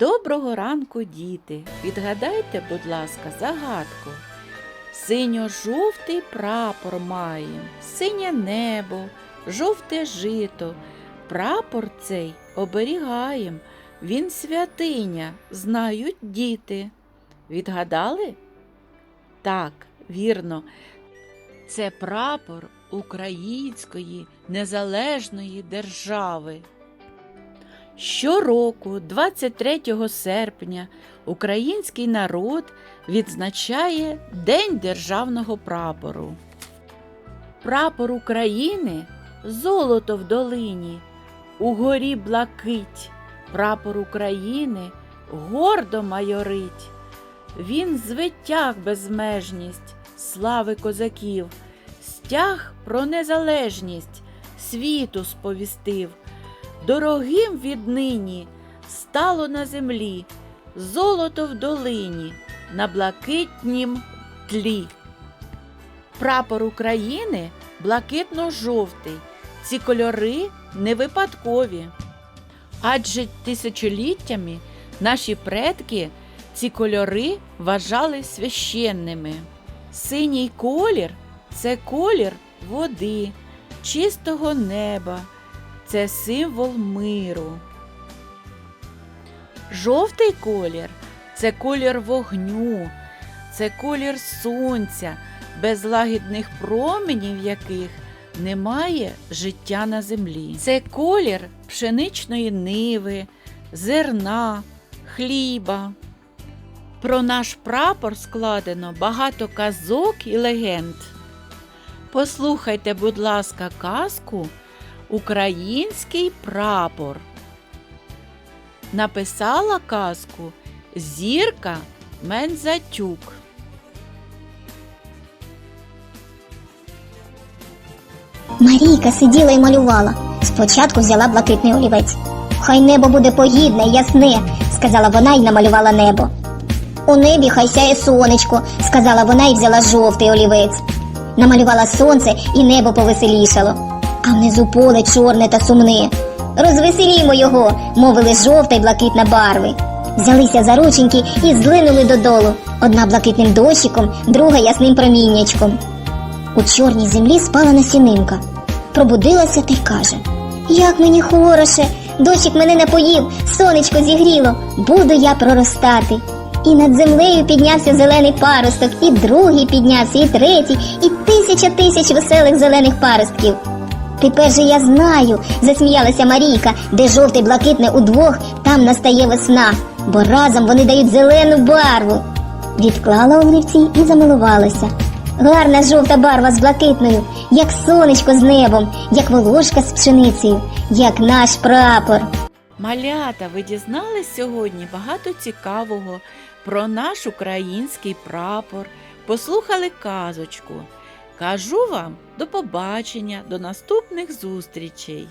Доброго ранку, діти! Відгадайте, будь ласка, загадку. Синьо-жовтий прапор маєм, синє небо, жовте жито. Прапор цей оберігаєм, він святиня, знають діти. Відгадали? Так, вірно. Це прапор Української незалежної держави. Щороку, 23 серпня, український народ відзначає День державного прапору. Прапор України золото в долині, угорі блакить, прапор України гордо майорить. Він звитяг безмежність, слави козаків, стяг про незалежність, світу сповістив. Дорогим віднині стало на землі золото в долині на блакитнім тлі. Прапор України блакитно-жовтий. Ці кольори не випадкові. Адже тисячоліттями наші предки ці кольори вважали священними. Синій колір це колір води, чистого неба це символ миру. Жовтий колір це колір вогню, це колір сонця, без лагідних променів яких немає життя на землі. Це колір пшеничної ниви, зерна, хліба. Про наш прапор складено багато казок і легенд. Послухайте, будь ласка, казку Український прапор. Написала казку Зірка Мензатюк. Марійка сиділа і малювала. Спочатку взяла блакитний олівець. Хай небо буде погідне, ясне, сказала вона і намалювала небо. У небі хай сяє сонечко, сказала вона і взяла жовтий олівець. Намалювала сонце і небо повеселішало, а внизу поле чорне та сумне. Розвеселімо його, мовили жовта й блакитна барви. Взялися за рученьки і злинули додолу. Одна блакитним дощиком, друга ясним проміннячком. У чорній землі спала насінинка. Пробудилася та й каже: Як мені хороше, дощик мене напоїв, сонечко зігріло, буду я проростати. І над землею піднявся зелений паросток, і другий піднявся, і третій, і тисяча тисяч веселих зелених паростків. Тепер же я знаю, засміялася Марійка, де жовте й блакитне удвох, там настає весна, бо разом вони дають зелену барву. Відклала олівці і замилувалася. Гарна жовта барва з блакитною, як сонечко з небом, як волошка з пшеницею, як наш прапор. Малята, ви дізнались сьогодні багато цікавого про наш український прапор, послухали казочку. Кажу вам до побачення, до наступних зустрічей.